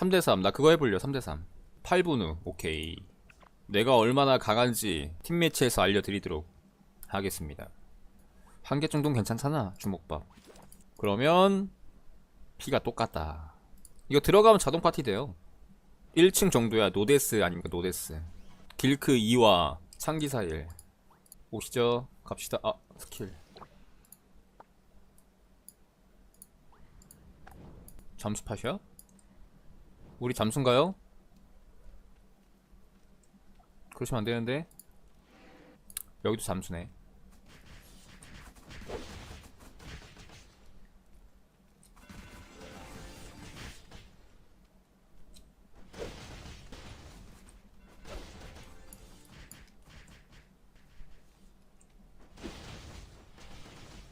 3대3 나 그거 해볼려 3대3 8분 후. 오케이. 내가 얼마나 강한지 팀매치에서 알려드리도록 하겠습니다. 한 개 정도는 괜찮잖아 주먹밥. 그러면 피가 똑같다. 이거 들어가면 자동 파티 돼요. 1층 정도야 노데스 아닙니까 노데스. 길크 2와 창기사 1 오시죠. 갑시다. 아 스킬. 잠수 팟이야? 우리 잠수인가요? 그러시면 안 되는데 여기도 잠수네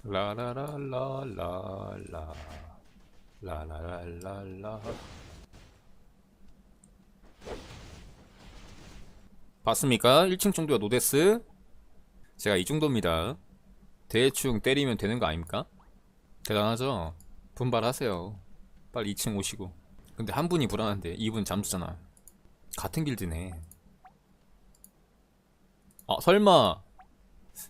라라라라라라 라라라라라 봤습니까? 1층 정도가 노데스. 제가 이 정도입니다. 대충 때리면 되는 거 아닙니까? 대단하죠? 분발하세요. 빨리 2층 오시고. 근데 한 분이 불안한데 2분 잠수잖아. 같은 길드네. 아 설마.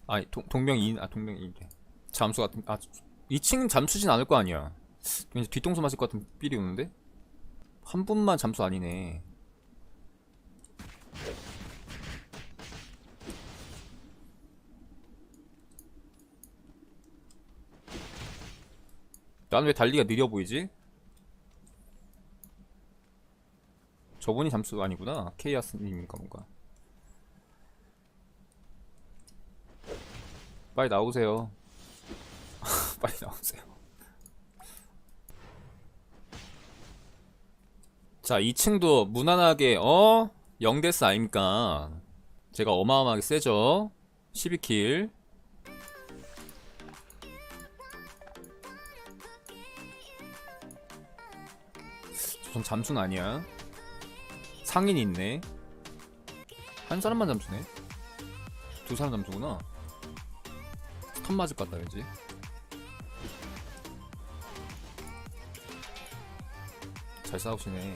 아니 동, 동명이인 아 동명이인데 잠수 같은 아 2층 잠수진 않을 거 아니야. 왠지 뒤통수 맞을 것 같은 삘이 오는데? 한 분만 잠수 아니네 난 왜 달리가 느려 보이지? 저분이 잠수가 아니구나. 케이아스님인가 뭔가. 빨리 나오세요. 빨리 나오세요. 자 2층도 무난하게 어? 0데스 아닙니까? 제가 어마어마하게 세죠? 12킬 전 잠수는 아니야. 상인이 있네. 한 사람만 잠수네? 두 사람 잠수구나. 스턴 맞을 것 같다 왠지. 잘 싸우시네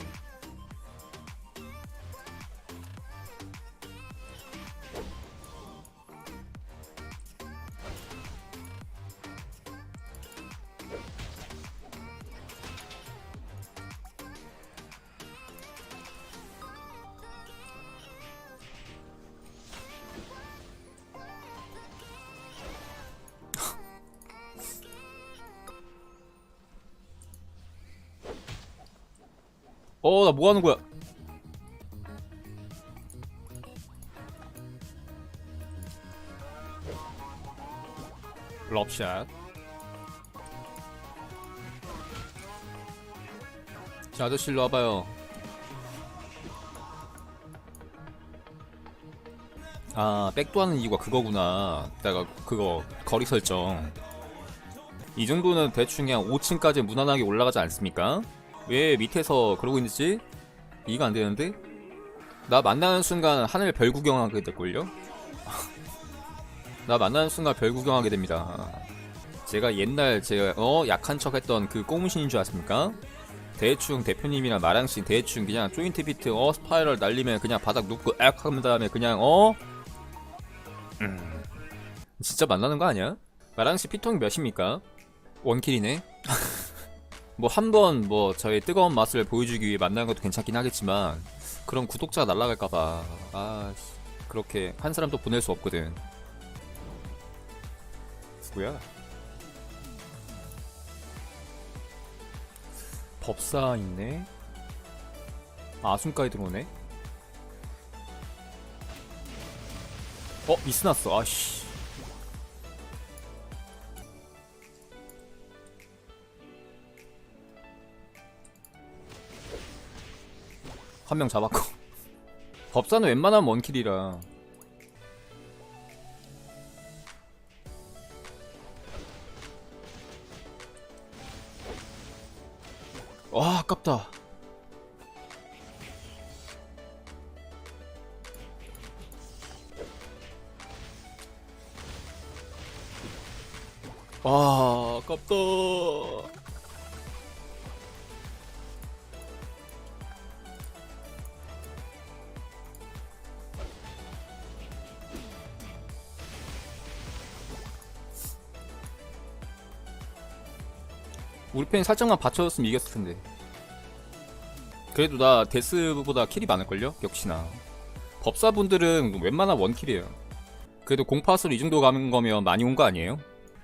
어 나 뭐 하는 거야? 럽샷. 자 아저씨 일로 와봐요. 아 백도 하는 이유가 그거구나. 내가 그거 거리 설정. 이 정도는 대충 그냥 5층까지 무난하게 올라가지 않습니까? 왜 밑에서 그러고 있는지 이해가 안 되는데 나 만나는 순간 하늘 별 구경하게 될걸요? 나 만나는 순간 별 구경하게 됩니다. 제가 옛날 제가 어 약한 척했던 그 꽁무신인 줄 아십니까? 대충 대표님이랑 마랑씨 대충 그냥 조인트 비트 어 스파이럴 날리면 그냥 바닥 눕고 악 하는 다음에 그냥 어 음, 진짜 만나는 거 아니야? 마랑씨 피통 몇입니까? 원킬이네. 뭐 한 번 뭐 저의 뜨거운 맛을 보여주기 위해 만나는 것도 괜찮긴 하겠지만 그럼 구독자가 날라갈까봐 아 씨, 그렇게 한 사람 또 보낼 수 없거든. 누구야? 법사 있네? 아, 아순까지 들어오네? 어 미스 났어. 아씨 한 명 잡았고. 법사는 웬만하면 원킬이라. 와 아깝다. 와 아깝다 우리 팬 살짝만 받쳐줬으면 이겼을 텐데. 그래도 나 데스보다 킬이 많을걸요? 역시나. 법사분들은 웬만한 원킬이에요. 그래도 공파수로 이 정도 가는 거면 많이 온 거 아니에요?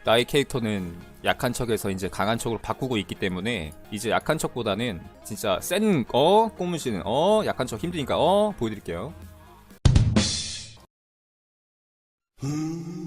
나의 캐릭터는 약한 척에서 이제 강한 척으로 바꾸고 있기 때문에 이제 약한 척보다는 진짜 센, 어? 꼬무시는, 어? 약한 척 힘드니까, 어? 보여드릴게요. 음.